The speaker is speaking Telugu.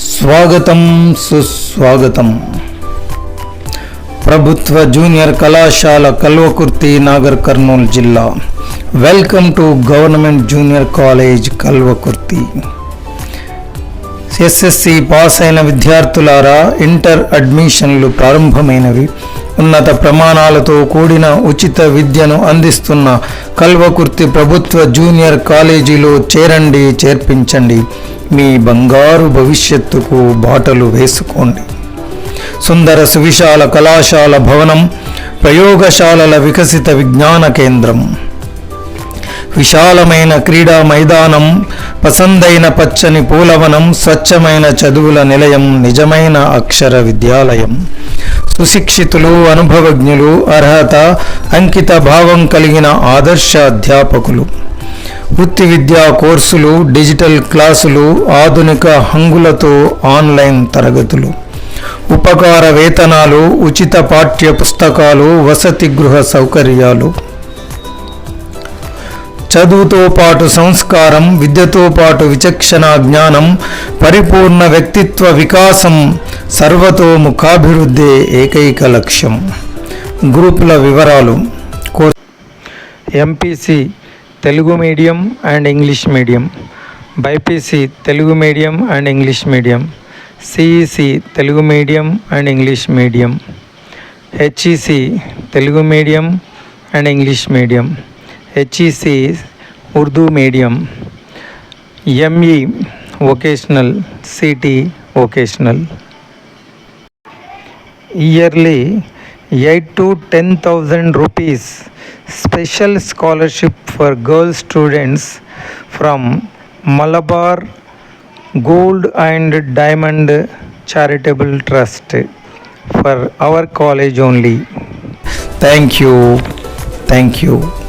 స్వాగతం సుస్వాగతం ప్రభుత్వ జూనియర్ కళాశాల కల్వకుర్తి నాగర్ కర్నూలు జిల్లా welcome to government junior college Kalwakurthy SSC pass అయిన విద్యార్థులారా ఇంటర్ అడ్మిషన్లు ప్రారంభమైనవి ఉన్నత ప్రమాణాలతో కూడిన ఉచిత విద్యను అందిస్తున్న కల్వకుర్తి ప్రభుత్వ జూనియర్ కాలేజీలో చేరండి చేర్పించండి మీ బంగారు భవిష్యత్తుకు బాటలు వేసుకోండి సుందర సువిశాల కళాశాల భవనం ప్రయోగశాలల వికసిత విజ్ఞాన కేంద్రం విశాలమైన క్రీడా మైదానం పసందైన పచ్చని పూలవనం స్వచ్ఛమైన చదువుల నిలయం నిజమైన అక్షర విద్యాలయం సుశిక్షితులు అనుభవజ్ఞులు అర్హత అంకిత భావం కలిగిన ఆదర్శ అధ్యాపకులు వృత్తి విద్యా కోర్సులు డిజిటల్ క్లాసులు ఆధునిక హంగులతో ఆన్లైన్ తరగతులు ఉపకార వేతనాలు ఉచిత పాఠ్య పుస్తకాలు వసతి గృహ సౌకర్యాలు చదువుతో పాటు సంస్కారం విద్యతో పాటు విచక్షణ జ్ఞానం పరిపూర్ణ వ్యక్తిత్వ వికాసం సర్వతోముఖాభివృద్ధే ఏకైక లక్ష్యం గ్రూపుల వివరాలు MPC Telugu medium and English medium. BPC Telugu medium and English medium. CEC Telugu medium and English medium. HEC Telugu medium and English medium. HEC Urdu medium. ME vocational. CT vocational. Yearly 8 to 10,000 rupees special scholarship for girl students from Malabar Gold and Diamond Charitable Trust for our college only. Thank you. Thank you.